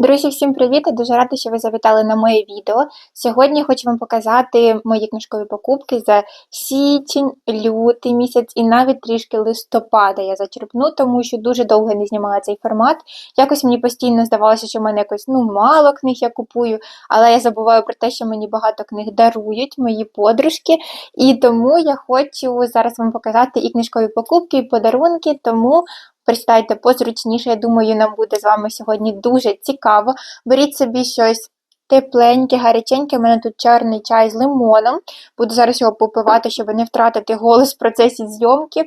Друзі, всім привіт! Дуже рада, що ви завітали на моє відео. Сьогодні хочу вам показати мої книжкові покупки за січень, лютий місяць і навіть трішки листопада я зачерпну, тому що дуже довго не знімала цей формат. Якось мені постійно здавалося, що в мене якось ну, мало книг я купую, але я забуваю про те, що мені багато книг дарують мої подружки. І тому я хочу зараз вам показати і книжкові покупки, і подарунки. Тому Присідайте позручніше, я думаю, нам буде з вами сьогодні дуже цікаво. Беріть собі щось тепленьке, гаряченьке. У мене тут чорний чай з лимоном. Буду зараз його попивати, щоб не втратити голос в процесі зйомки.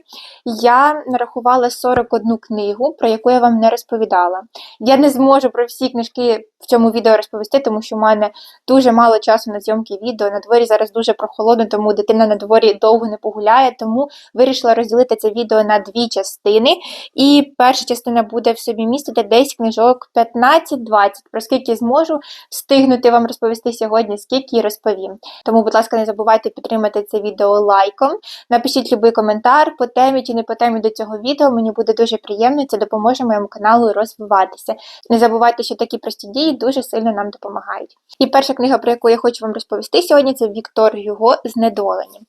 Я нарахувала 41 книгу, про яку я вам не розповідала. Я не зможу про всі книжки в цьому відео розповісти, тому що в мене дуже мало часу на зйомки відео. На дворі зараз дуже прохолодно, тому дитина на дворі довго не погуляє, тому вирішила розділити це відео на дві частини. І перша частина буде в собі містити десь книжок 15-20, про скільки зможу встигнути вам розповісти сьогодні, скільки і розповім. Тому, будь ласка, не забувайте підтримати це відео лайком. Напишіть будь-який коментар по темі чи не по темі до цього відео. Мені буде дуже приємно, це допоможе моєму каналу розвиватися. Не забувайте, що такі прості дії дуже сильно нам допомагають. І перша книга, про яку я хочу вам розповісти сьогодні, це Віктор Юго Знедолені.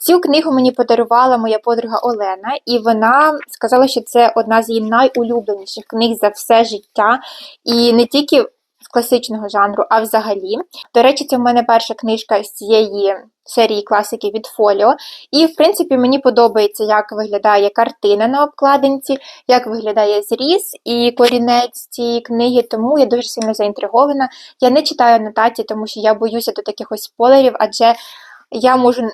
Цю книгу мені подарувала моя подруга Олена, і вона сказала, що це одна з її найулюбленіших книг за все життя. І не тільки з класичного жанру, а взагалі. До речі, це в мене перша книжка з цієї серії класики від Фоліо. І, в принципі, мені подобається, як виглядає картина на обкладинці, як виглядає зріз і корінець цієї книги, тому я дуже сильно заінтригована. Я не читаю анотації, тому що я боюся до таких ось спойлерів, адже я можу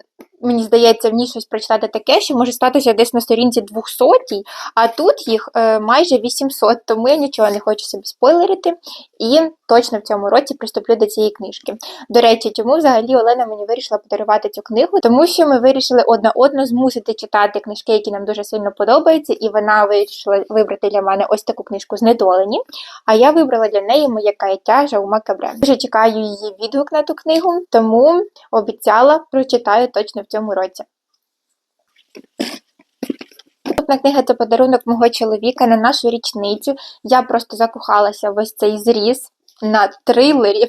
мені здається, в ній щось прочитати таке, що може статися десь на сторінці 200, а тут їх е, майже 800, тому я нічого не хочу собі спойлерити і точно в цьому році приступлю до цієї книжки. До речі, чому взагалі Олена мені вирішила подарувати цю книгу? Тому що ми вирішили одна одну змусити читати книжки, які нам дуже сильно подобаються, і вона вирішила вибрати для мене ось таку книжку знедолені. А я вибрала для неї моє каяття Жаума Кабре. Дуже чекаю її відгук на ту книгу, тому обіцяла прочитаю точно в цьому році. Наступна книга це подарунок мого чоловіка на нашу річницю. Я просто закохалася в ось цей зріз на трилері,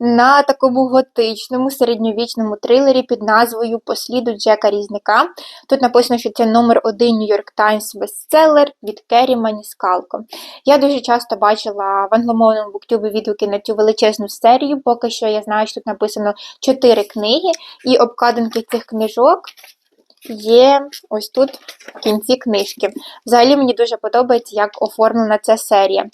на такому готичному середньовічному трилері під назвою Посліду Джека Різника. Тут написано, що це номер один Нью-Йорк Таймс бестселер від Керрі Маніскалко. Я дуже часто бачила в англомовному буктюбі відгуки на цю величезну серію. Поки що я знаю, що тут написано чотири книги, і обкладинки цих книжок. Є ось тут в кінці книжки. Взагалі мені дуже подобається, як оформлена ця серія.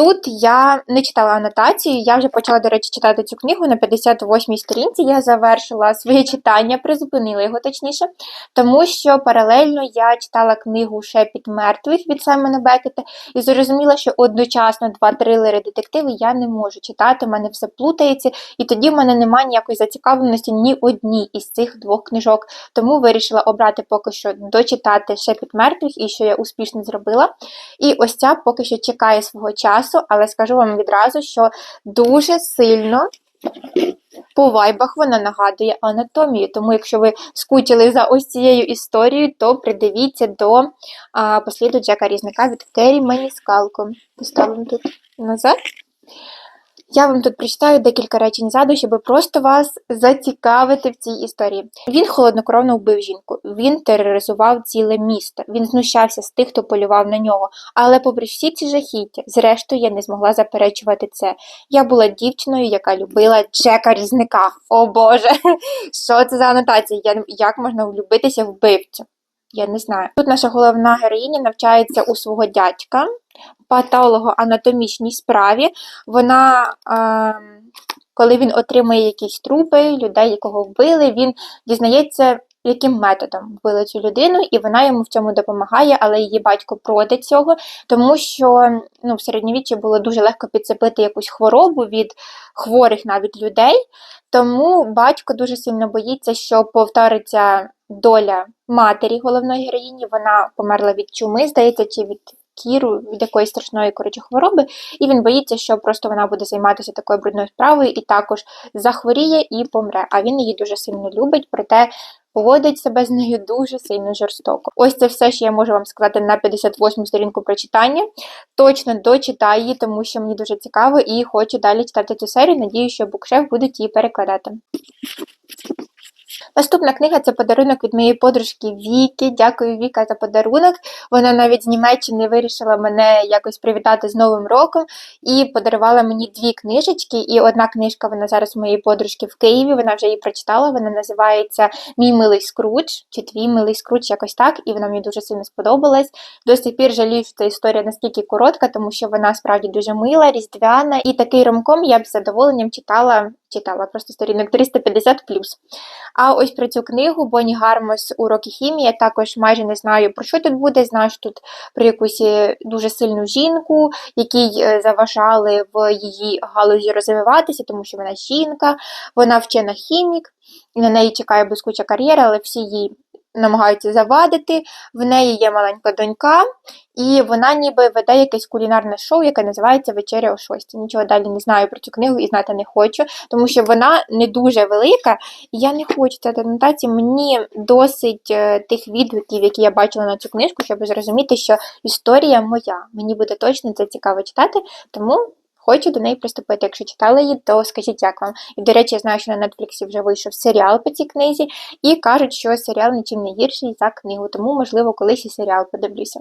Тут я не читала анотацію, я вже почала, до речі, читати цю книгу на 58-й сторінці. Я завершила своє читання, призупинила його точніше, тому що паралельно я читала книгу Шепіт мертвих від Саймона Бекета і зрозуміла, що одночасно два трилери детективи я не можу читати, в мене все плутається, і тоді в мене немає ніякої зацікавленості ні одній із цих двох книжок. Тому вирішила обрати поки що дочитати Шепіт мертвих і що я успішно зробила. І ось ця поки що чекає свого часу часу, але скажу вам відразу, що дуже сильно. По вайбах вона нагадує анатомію, тому якщо ви скучили за ось цією історією, то придивіться до а, посліду Джека Різника від Керрі Маніскалко. Поставимо тут назад. Я вам тут прочитаю декілька речень ззаду, щоб просто вас зацікавити в цій історії. Він холоднокровно вбив жінку, він тероризував ціле місто, він знущався з тих, хто полював на нього. Але, попри всі ці жахіття, зрештою, я не змогла заперечувати це. Я була дівчиною, яка любила Джека Різника. О Боже, що це за анотація? Як можна влюбитися вбивцю? Я не знаю. Тут наша головна героїня навчається у свого дядька, патологоанатомічній справі. Вона, е, коли він отримує якісь трупи, людей, якого вбили, він дізнається, яким методом вбили цю людину, і вона йому в цьому допомагає, але її батько проти цього, тому що ну, в середньовіччі було дуже легко підцепити якусь хворобу від хворих навіть людей. Тому батько дуже сильно боїться, що повториться доля матері головної героїні. Вона померла від чуми, здається, чи від кіру, від якоїсь страшної коротше, хвороби, і він боїться, що просто вона буде займатися такою брудною справою і також захворіє і помре. А він її дуже сильно любить, проте поводить себе з нею дуже сильно жорстоко. Ось це все, що я можу вам сказати на 58-му сторінку прочитання. Точно дочитаю її, тому що мені дуже цікаво і хочу далі читати цю серію. Надію, що букшеф будуть її перекладати. Наступна книга це подарунок від моєї подружки Віки. Дякую, Віка, за подарунок. Вона навіть з Німеччини вирішила мене якось привітати з Новим роком і подарувала мені дві книжечки. І одна книжка вона зараз моєї подружки в Києві. Вона вже її прочитала. Вона називається Мій милий скруч чи Твій милий скруч, якось так. І вона мені дуже сильно сподобалась. До сих пір жалію, що історія наскільки коротка, тому що вона справді дуже мила, різдвяна. І такий ромком я б з задоволенням читала читала просто сторінок 350 А ось про цю книгу Бонні Гармос. Уроки хімії я також майже не знаю, про що тут буде. Знаю, що тут про якусь е, дуже сильну жінку, якій е, заважали в її галузі розвиватися, тому що вона жінка, вона вчена хімік, на неї чекає блискуча кар'єра, але всі її намагаються завадити. В неї є маленька донька, і вона ніби веде якесь кулінарне шоу, яке називається Вечеря о шостій. Нічого далі не знаю про цю книгу і знати не хочу, тому що вона не дуже велика, і я не хочу цієї анотації. Мені досить е, тих відгуків, які я бачила на цю книжку, щоб зрозуміти, що історія моя. Мені буде точно це цікаво читати, тому. Хочу до неї приступити. Якщо читали її, то скажіть, як вам. І, до речі, я знаю, що на Нетфліксі вже вийшов серіал по цій книзі, і кажуть, що серіал нічим не гірший за книгу, тому, можливо, колись і серіал подивлюся.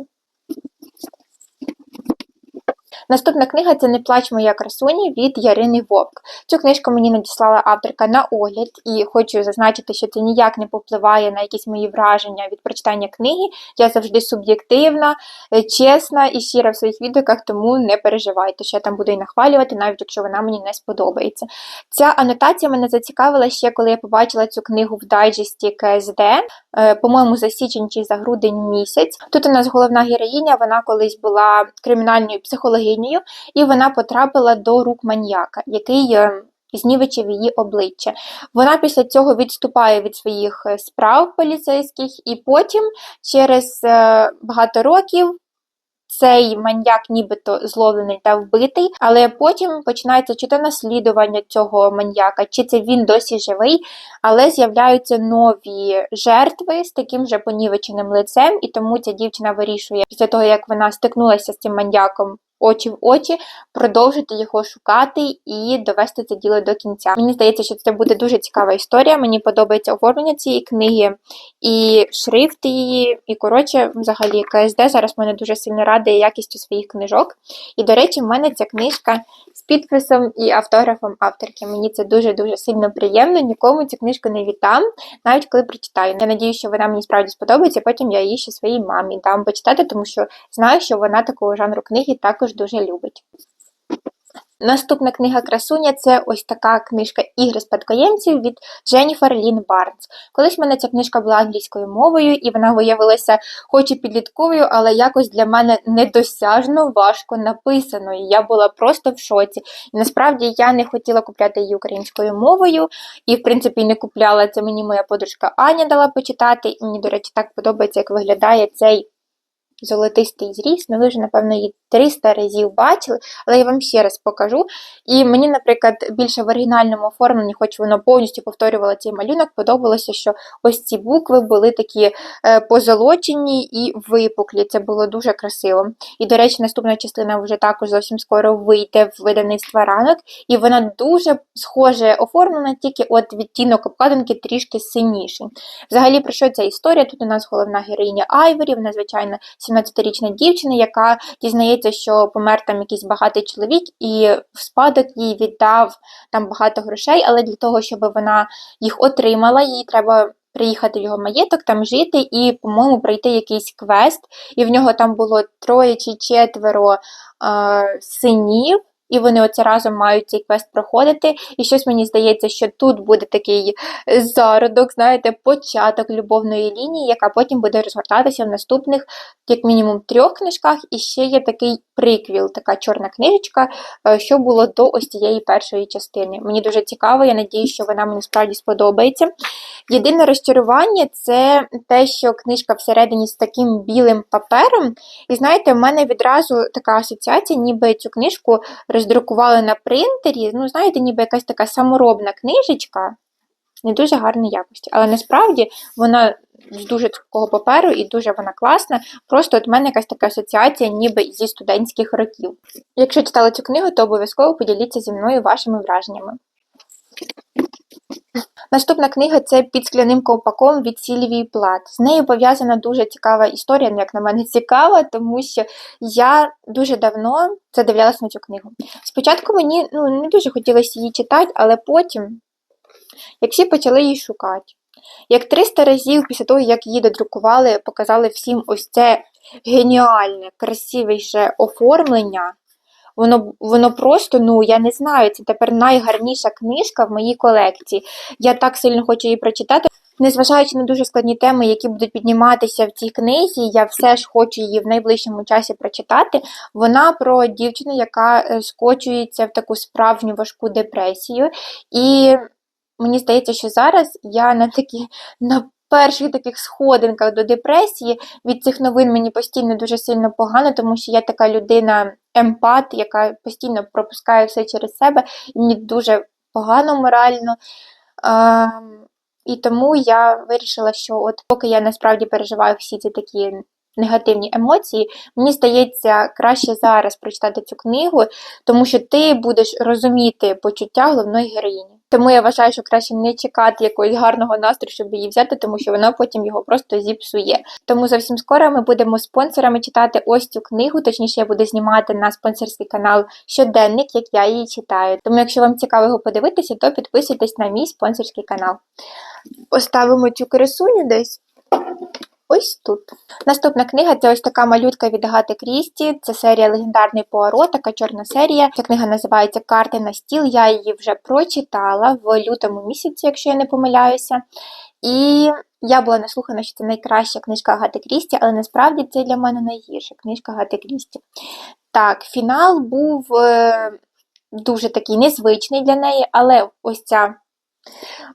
Наступна книга це Не плач моя красуні від Ярини Вовк. Цю книжку мені надіслала авторка на огляд, і хочу зазначити, що це ніяк не попливає на якісь мої враження від прочитання книги. Я завжди суб'єктивна, е, чесна і щира в своїх відгуках, тому не переживайте, що я там буду і нахвалювати, навіть якщо вона мені не сподобається. Ця анотація мене зацікавила ще, коли я побачила цю книгу в дайджесті КСД, е, по-моєму, за січень чи за грудень місяць. Тут у нас головна героїня, вона колись була кримінальною психологиною героїнею, і вона потрапила до рук маньяка, який е, знівечив її обличчя. Вона після цього відступає від своїх е, справ поліцейських, і потім, через е, багато років, цей маньяк нібито зловлений та вбитий, але потім починається чи то наслідування цього маньяка, чи це він досі живий, але з'являються нові жертви з таким же понівеченим лицем, і тому ця дівчина вирішує після того, як вона стикнулася з цим маньяком очі в очі, продовжити його шукати і довести це діло до кінця. Мені здається, що це буде дуже цікава історія. Мені подобається оформлення цієї книги і шрифт її, і коротше, взагалі, КСД зараз мене дуже сильно радує якістю своїх книжок. І, до речі, в мене ця книжка з підписом і автографом авторки. Мені це дуже-дуже сильно приємно. Нікому цю книжку не віддам, навіть коли прочитаю. Я надію, що вона мені справді сподобається, потім я її ще своїй мамі дам почитати, тому що знаю, що вона такого жанру книги також також дуже любить. Наступна книга Красуня це ось така книжка Ігри спадкоємців від Дженніфер Лін Барнс. Колись в мене ця книжка була англійською мовою, і вона виявилася, хоч і підлітковою, але якось для мене недосяжно важко написаною. Я була просто в шоці. І насправді я не хотіла купляти її українською мовою, і, в принципі, не купляла це мені моя подружка Аня дала почитати. І мені, до речі, так подобається, як виглядає цей золотистий зріст. Ну, ви вже, напевно, її 300 разів бачили, але я вам ще раз покажу. І мені, наприклад, більше в оригінальному оформленні, хоч воно повністю повторювало цей малюнок, подобалося, що ось ці букви були такі е, позолочені і випуклі. Це було дуже красиво. І, до речі, наступна частина вже також зовсім скоро вийде в видавництва ранок, і вона дуже схоже оформлена, тільки от відтінок обкладинки трішки синіший. Взагалі, про що ця історія? Тут у нас головна героїня Айворі, вона, звичайно, 17-річна дівчина, яка дізнається що помер там якийсь багатий чоловік, і в спадок їй віддав там багато грошей, але для того, щоб вона їх отримала, їй треба. Приїхати в його маєток, там жити і, по-моєму, пройти якийсь квест. І в нього там було троє чи четверо е, синів, і вони оце разом мають цей квест проходити. І щось мені здається, що тут буде такий зародок, знаєте, початок любовної лінії, яка потім буде розгортатися в наступних, як мінімум, трьох книжках. І ще є такий приквіл, така чорна книжечка, е, що було до ось цієї першої частини. Мені дуже цікаво, я надію, що вона мені справді сподобається. Єдине розчарування це те, що книжка всередині з таким білим папером. І знаєте, в мене відразу така асоціація, ніби цю книжку роздрукували на принтері. Ну, знаєте, ніби якась така саморобна книжечка. не дуже гарної якості. Але насправді вона з дуже такого паперу і дуже вона класна. Просто от в мене якась така асоціація, ніби зі студентських років. Якщо читали цю книгу, то обов'язково поділіться зі мною вашими враженнями. Наступна книга це під скляним ковпаком від Сільвії Плат. З нею пов'язана дуже цікава історія, ну, як на мене цікава, тому що я дуже давно задивлялася на цю книгу. Спочатку мені ну, не дуже хотілося її читати, але потім, як всі почали її шукати, як 300 разів після того, як її додрукували, показали всім ось це геніальне, красивіше оформлення. Воно воно просто, ну я не знаю, це тепер найгарніша книжка в моїй колекції. Я так сильно хочу її прочитати. Незважаючи на дуже складні теми, які будуть підніматися в цій книзі, я все ж хочу її в найближчому часі прочитати. Вона про дівчину, яка е, скочується в таку справжню важку депресію. І мені здається, що зараз я на такі на перших таких сходинках до депресії від цих новин мені постійно дуже сильно погано, тому що я така людина емпат, яка постійно пропускає все через себе, і мені дуже погано морально. А, І тому я вирішила, що от поки я насправді переживаю всі ці такі негативні емоції, мені здається, краще зараз прочитати цю книгу, тому що ти будеш розуміти почуття головної героїні. Тому я вважаю, що краще не чекати якогось гарного настрою, щоб її взяти, тому що вона потім його просто зіпсує. Тому зовсім скоро ми будемо спонсорами читати ось цю книгу. Точніше, я буду знімати на спонсорський канал щоденник, як я її читаю. Тому, якщо вам цікаво його подивитися, то підписуйтесь на мій спонсорський канал. Поставимо цю красуню десь. Ось тут. Наступна книга це ось така малютка від Гати Крісті. Це серія Легендарний Пуаро, така чорна серія. Ця книга називається Карти на стіл. Я її вже прочитала в лютому місяці, якщо я не помиляюся. І я була наслухана, що це найкраща книжка Гати Крісті, але насправді це для мене найгірша книжка Гати Крісті. Так, фінал був е, дуже такий незвичний для неї, але ось ця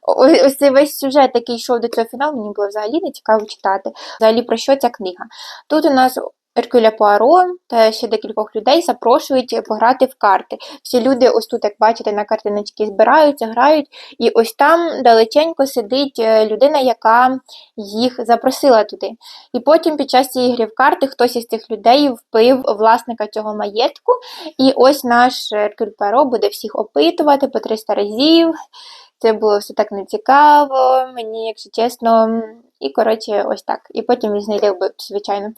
Ось цей весь сюжет, який йшов до цього фіналу, мені було взагалі не цікаво читати. Взагалі про що ця книга? Тут у нас Еркюля Пуаро та ще декількох людей запрошують пограти в карти. Всі люди, ось тут, як бачите, на картиночки збираються, грають, і ось там далеченько сидить е, людина, яка їх запросила туди. І потім під час цієї гри в карти хтось із цих людей впив власника цього маєтку. І ось наш Еркюль Пуаро буде всіх опитувати по 300 разів. Це було все так нецікаво, мені, якщо чесно, і, коротше, ось так. І потім він знайде вбивцю, звичайно.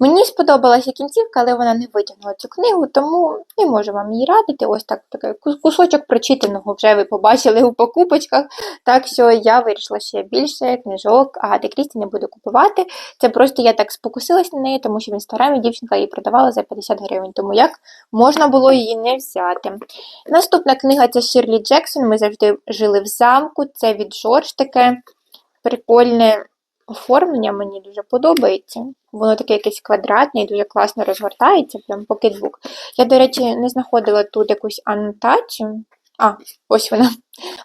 Мені сподобалася кінцівка, але вона не витягнула цю книгу, тому не можу вам її радити. Ось так такий кусочок прочитаного вже ви побачили у покупочках. Так що я вирішила ще більше книжок, Агати Крісті не буду купувати. Це просто я так спокусилась на неї, тому що в інстаграмі дівчинка її продавала за 50 гривень, тому як можна було її не взяти. Наступна книга це Ширлі Джексон. Ми завжди жили в замку. Це від Жорж таке прикольне оформлення мені дуже подобається. Воно таке якесь квадратне і дуже класно розгортається, прям покетбук. Я, до речі, не знаходила тут якусь анотацію. А, ось вона.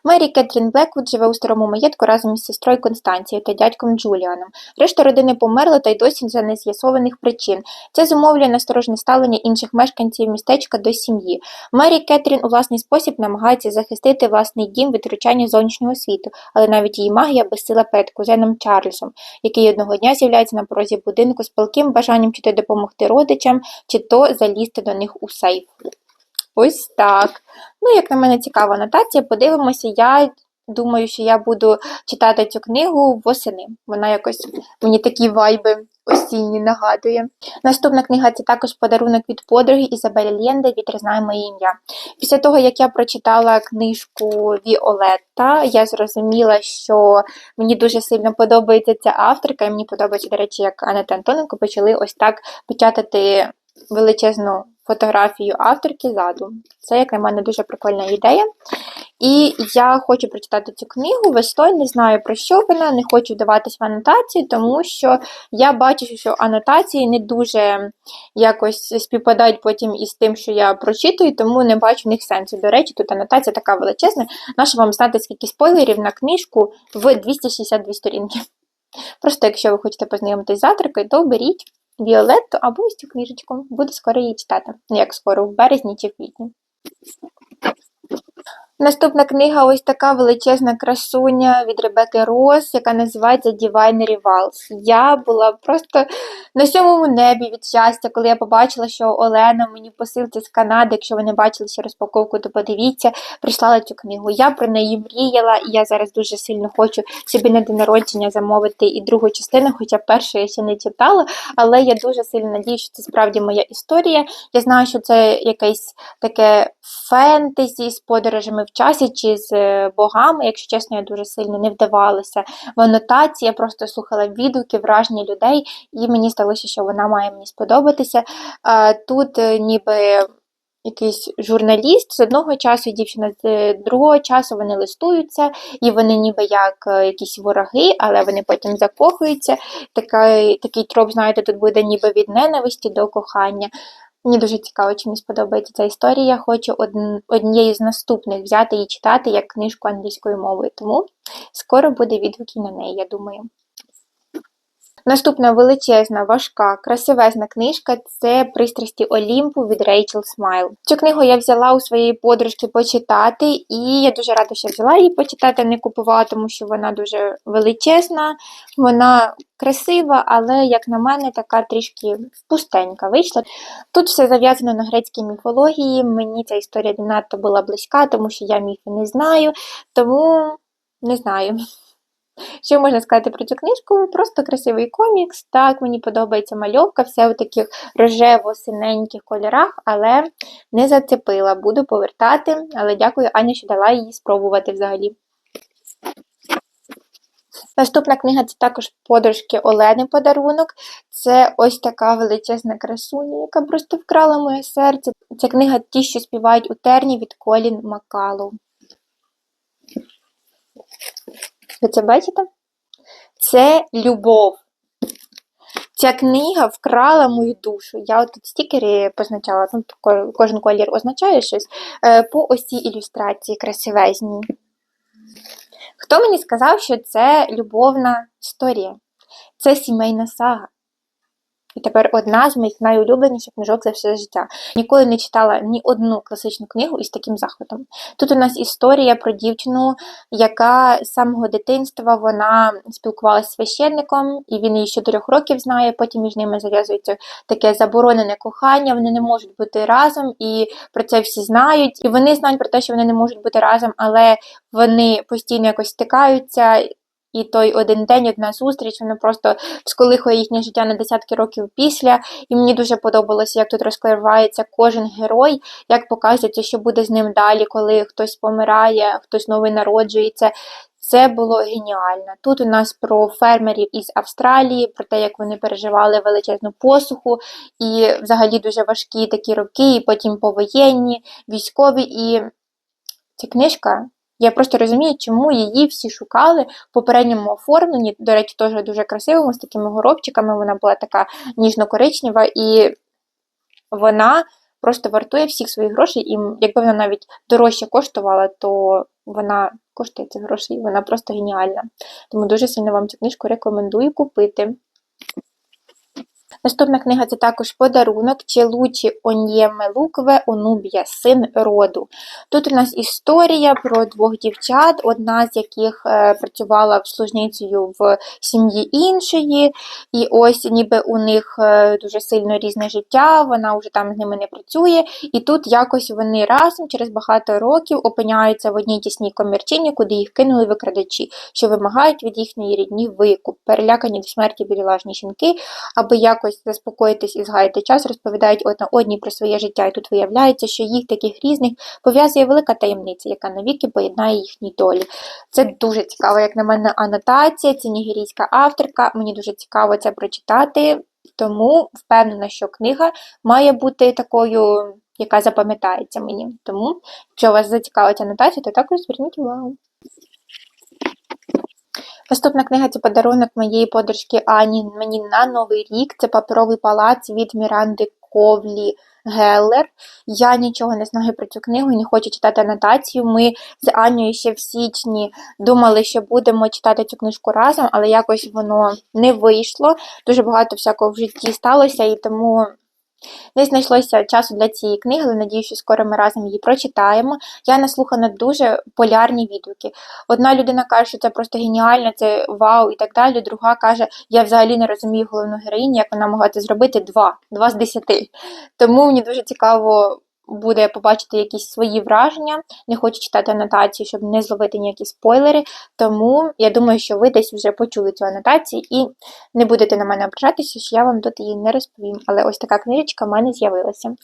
Мері Кетрін Блеквуд живе у старому маєтку разом із сестрою Констанцією та дядьком Джуліаном. Решта родини померла та й досі за нез'ясованих причин. Це зумовлює насторожне ставлення інших мешканців містечка до сім'ї. Мері Кетрін у власний спосіб намагається захистити власний дім від втручання зовнішнього світу, але навіть її магія безсила перед кузеном Чарльзом, який одного дня з'являється на порозі будинку з палким бажанням чи то допомогти родичам, чи то залізти до них у сейф. Ось так. Ну, як на мене, цікава анотація. Подивимося, я думаю, що я буду читати цю книгу восени. Вона якось мені такі вайби осінні нагадує. Наступна книга це також подарунок від подруги Ізабелі Лєнде «Вітер моє ім'я. Після того, як я прочитала книжку Віолетта, я зрозуміла, що мені дуже сильно подобається ця авторка, і мені подобається, до речі, як Анета Антоненко почали ось так печатати величезну фотографію авторки ззаду. Це, як на мене, дуже прикольна ідея. І я хочу прочитати цю книгу весною, не знаю про що вона, не хочу вдаватись в анотації, тому що я бачу, що анотації не дуже якось співпадають потім із тим, що я прочитую, тому не бачу в них сенсу. До речі, тут анотація така величезна. Нащо вам знати, скільки спойлерів на книжку в 262 сторінки. Просто, якщо ви хочете познайомитись з авторкою, то беріть. Віолетту або ось цю книжечку. Буду скоро її читати. Ну, як скоро, в березні чи в квітні. Наступна книга ось така величезна красуня від Ребекки Рос, яка називається Divine Rivals. Я була просто на сьомому небі від щастя, коли я побачила, що Олена мені в посилці з Канади, якщо ви не бачили ще розпаковку, то подивіться, прислала цю книгу. Я про неї мріяла, і я зараз дуже сильно хочу собі на день народження замовити і другу частину, хоча першу я ще не читала, але я дуже сильно надію, що це справді моя історія. Я знаю, що це якесь таке фентезі з подорожами в часі чи з е, богами. Якщо чесно, я дуже сильно не вдавалася в анотації. Я просто слухала відгуки, враження людей, і мені здалося, що вона має мені сподобатися. Тут е, ніби. Якийсь журналіст з одного часу, дівчина з е, другого часу вони листуються, і вони ніби як якісь вороги, але вони потім закохуються. Такий, такий троп, знаєте, тут буде ніби від ненависті до кохання. Мені дуже цікаво, чи мені сподобається ця історія. Я хочу однією з наступних взяти і читати як книжку англійською мовою, тому скоро буде відгуки на неї, я думаю. Наступна величезна, важка, красивезна книжка це пристрасті Олімпу від Рейчел Смайл. Цю книгу я взяла у своєї подружки почитати, і я дуже рада, що взяла її почитати, не купувала, тому що вона дуже величезна, вона красива, але, як на мене, така трішки пустенька вийшла. Тут все зав'язано на грецькій міфології. Мені ця історія не надто була близька, тому що я міфи не знаю, тому не знаю. Що можна сказати про цю книжку? Просто красивий комікс. Так, мені подобається мальовка, все у таких рожево-синеньких кольорах, але не зацепила. Буду повертати, але дякую, Аня, що дала її спробувати взагалі. Наступна книга це також подружки Олени подарунок. Це ось така величезна красуня, яка просто вкрала моє серце. Ця книга Ті, що співають у терні від Колін Макалу. Ви це бачите? Це любов. Ця книга вкрала мою душу. Я от тут стікери позначала, ну, кожен колір означає щось. Е, по ось цій ілюстрації красивезній. Хто мені сказав, що це любовна історія? Це сімейна сага. І тепер одна з моїх найулюбленіших книжок за все життя. Ніколи не читала ні одну класичну книгу із таким захватом. Тут у нас історія про дівчину, яка з самого дитинства вона спілкувалася з священником, і він її ще трьох років знає. Потім між ними зав'язується таке заборонене кохання. Вони не можуть бути разом, і про це всі знають. І вони знають про те, що вони не можуть бути разом, але вони постійно якось стикаються. І той один день, одна зустріч, вона просто всколихує їхнє життя на десятки років після. І мені дуже подобалося, як тут розкривається кожен герой, як показується, що буде з ним далі, коли хтось помирає, хтось новий народжується. Це було геніально. Тут у нас про фермерів із Австралії, про те, як вони переживали величезну посуху, і взагалі дуже важкі такі роки, і потім повоєнні, військові. І ця книжка я просто розумію, чому її всі шукали в попередньому оформленні. До речі, теж дуже красивому, з такими горобчиками. Вона була така ніжно-коричнева, і вона просто вартує всіх своїх грошей. І якби вона навіть дорожче коштувала, то вона коштує цих грошей. Вона просто геніальна. Тому дуже сильно вам цю книжку рекомендую купити. Наступна книга це також подарунок Челучі Он'єме Лукве Онубія, син роду. Тут у нас історія про двох дівчат, одна з яких е, працювала служницею в сім'ї іншої, і ось ніби у них е, дуже сильно різне життя, вона вже там з ними не працює. І тут якось вони разом через багато років опиняються в одній тісній комірчині, куди їх кинули викрадачі, що вимагають від їхньої рідні викуп, перелякані до смерті білілажні жінки, аби якось заспокоїтись і згаяти час, розповідають одна одній про своє життя, і тут виявляється, що їх таких різних пов'язує велика таємниця, яка навіки поєднає їхні долі. Це дуже цікаво, як на мене, анотація, це нігерійська авторка. Мені дуже цікаво це прочитати, тому впевнена, що книга має бути такою. Яка запам'ятається мені. Тому, якщо вас зацікавить анотація, то також зверніть увагу. Наступна книга це подарунок моєї подружки Ані мені на Новий рік. Це паперовий палац від Міранди Ковлі Геллер. Я нічого не знаю про цю книгу і не хочу читати анотацію. Ми з Анією ще в січні думали, що будемо читати цю книжку разом, але якось воно не вийшло. Дуже багато всякого в житті сталося, і тому Не знайшлося часу для цієї книги, але надію, що скоро ми разом її прочитаємо. Я наслухана дуже полярні відгуки. Одна людина каже, що це просто геніально, це вау і так далі. Друга каже, я взагалі не розумію головну героїню, як вона могла це зробити. Два, два з десяти. Тому мені дуже цікаво буде побачити якісь свої враження. Не хочу читати анотацію, щоб не зловити ніякі спойлери. Тому я думаю, що ви десь вже почули цю анотацію і не будете на мене ображатися, що я вам тут її не розповім. Але ось така книжечка в мене з'явилася.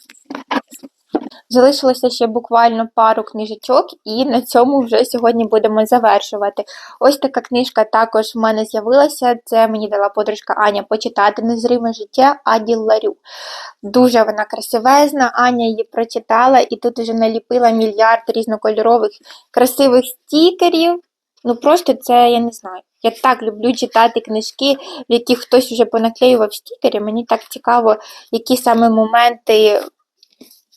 Залишилося ще буквально пару книжечок, і на цьому вже сьогодні будемо завершувати. Ось така книжка також в мене з'явилася. Це мені дала подружка Аня почитати Незриме життя Аді Ларю. Дуже вона красивезна, Аня її прочитала і тут вже наліпила мільярд різнокольорових красивих стікерів. Ну просто це я не знаю. Я так люблю читати книжки, в яких хтось вже понаклеював стікери. Мені так цікаво, які саме моменти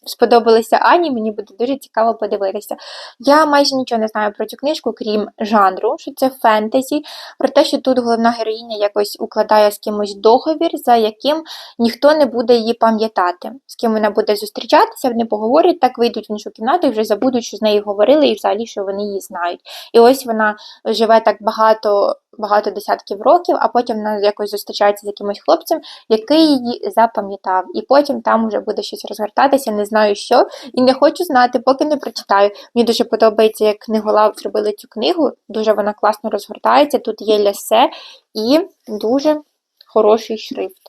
сподобалися Ані, мені буде дуже цікаво подивитися. Я майже нічого не знаю про цю книжку, крім жанру, що це фентезі, про те, що тут головна героїня якось укладає з кимось договір, за яким ніхто не буде її пам'ятати, з ким вона буде зустрічатися, вони поговорять, так вийдуть в іншу кімнату і вже забудуть, що з нею говорили, і взагалі, що вони її знають. І ось вона живе так багато багато десятків років, а потім вона якось зустрічається з якимось хлопцем, який її запам'ятав. І потім там вже буде щось розгортатися, не знаю що. І не хочу знати, поки не прочитаю. Мені дуже подобається, як книголав зробили цю книгу. Дуже вона класно розгортається. Тут є лясе і дуже хороший шрифт.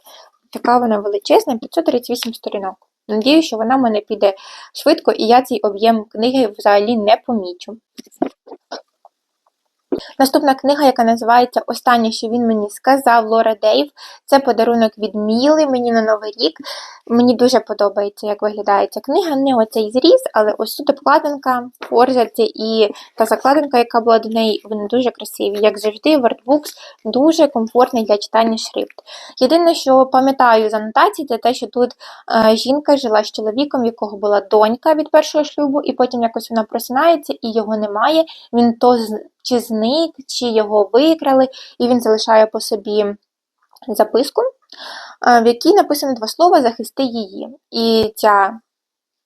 Така вона величезна, 538 сторінок. Надію, що вона мене піде швидко, і я цей об'єм книги взагалі не помічу. Наступна книга, яка називається Останнє, що він мені сказав, Лора Дейв. Це подарунок від Міли мені на Новий рік. Мені дуже подобається, як виглядає ця книга. Не оцей зріз, але ось тут обкладинка, форзаці і та закладинка, яка була до неї, вони дуже красиві. Як завжди, Wordbooks дуже комфортний для читання шрифт. Єдине, що пам'ятаю з анотації, це те, що тут е, жінка жила з чоловіком, в якого була донька від першого шлюбу, і потім якось вона просинається і його немає. Він то чи зник, чи його викрали, і він залишає по собі записку, в якій написано два слова захисти її. І ця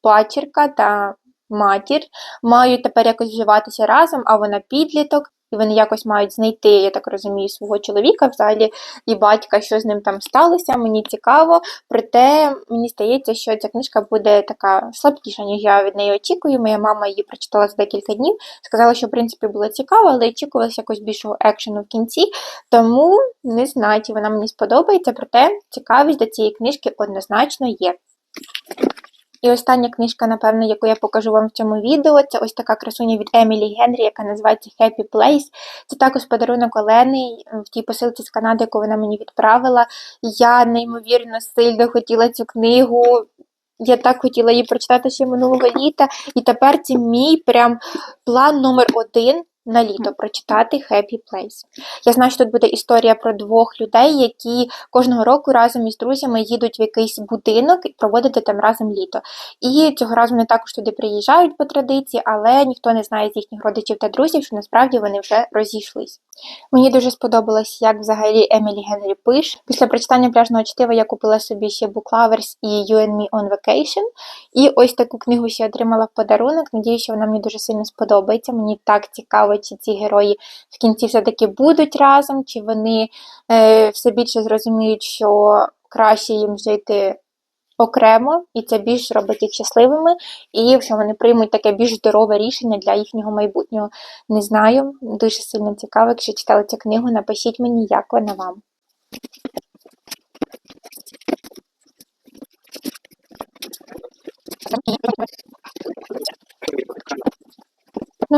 пачерка та матір мають тепер якось вживатися разом, а вона підліток, і вони якось мають знайти, я так розумію, свого чоловіка взагалі і батька, що з ним там сталося. Мені цікаво, проте мені здається, що ця книжка буде така слабкіша, ніж я від неї очікую. Моя мама її прочитала за декілька днів. Сказала, що в принципі було цікаво, але очікувалося якось більшого екшену в кінці. Тому не знаю, чи вона мені сподобається, проте цікавість до цієї книжки однозначно є. І остання книжка, напевно, яку я покажу вам в цьому відео, це ось така красуня від Емілі Генрі, яка називається Happy Place. Це також подарунок Олени в тій посилці з Канади, яку вона мені відправила. Я неймовірно сильно хотіла цю книгу. Я так хотіла її прочитати ще минулого літа, і тепер це мій прям план номер один на літо прочитати Happy Place. Я знаю, що тут буде історія про двох людей, які кожного року разом із друзями їдуть в якийсь будинок і проводити там разом літо. І цього разу вони також туди приїжджають по традиції, але ніхто не знає з їхніх родичів та друзів, що насправді вони вже розійшлись. Мені дуже сподобалось, як взагалі Емілі Генрі пише. Після прочитання пляжного чтива я купила собі ще Lovers і You and Me on Vacation. І ось таку книгу ще отримала в подарунок. Надію, що вона мені дуже сильно сподобається. Мені так цікаво, чи ці герої в кінці все-таки будуть разом, чи вони е, все більше зрозуміють, що краще їм жити окремо, і це більш робить їх щасливими, і що вони приймуть таке більш здорове рішення для їхнього майбутнього. Не знаю, дуже сильно цікаво, якщо читали цю книгу, напишіть мені, як вона вам.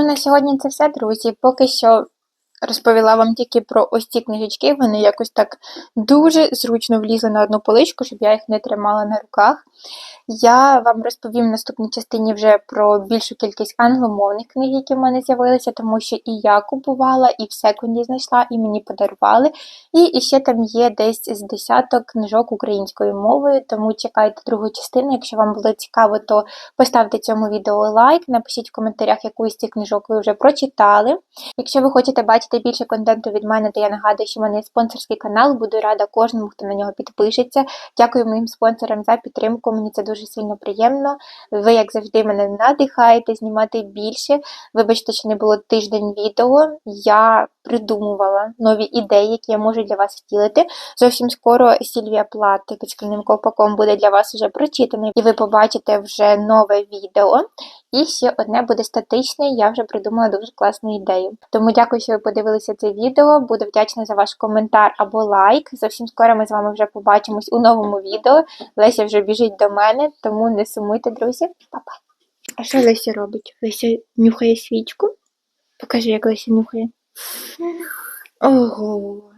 Ну, на сьогодні це все, друзі. Поки що розповіла вам тільки про ось ці книжечки. Вони якось так дуже зручно влізли на одну поличку, щоб я їх не тримала на руках. Я вам розповім в наступній частині вже про більшу кількість англомовних книг, які в мене з'явилися, тому що і я купувала, і в секунді знайшла, і мені подарували. І ще там є десь з десяток книжок українською мовою, тому чекайте другу частину. Якщо вам було цікаво, то поставте цьому відео лайк, напишіть в коментарях, яку з цих книжок ви вже прочитали. Якщо ви хочете бачити більше контенту від мене, то я нагадую, що в мене є спонсорський канал. Буду рада кожному, хто на нього підпишеться. Дякую моїм спонсорам за підтримку. Мені це дуже сильно приємно. Ви, як завжди, мене надихаєте знімати більше. Вибачте, що не було тиждень відео. Я придумувала нові ідеї, які я можу для вас втілити. Зовсім скоро Сільвія Плати під шкільним ковпаком буде для вас вже прочитане, і ви побачите вже нове відео. І ще одне буде статичне, я вже придумала дуже класну ідею. Тому дякую, що ви подивилися це відео. Буду вдячна за ваш коментар або лайк. Зовсім скоро ми з вами вже побачимось у новому відео. Леся вже біжить до мене, тому не сумуйте, друзі. Па-па. А що Леся робить? Леся нюхає свічку. Покажи, як Леся нюхає. Ого.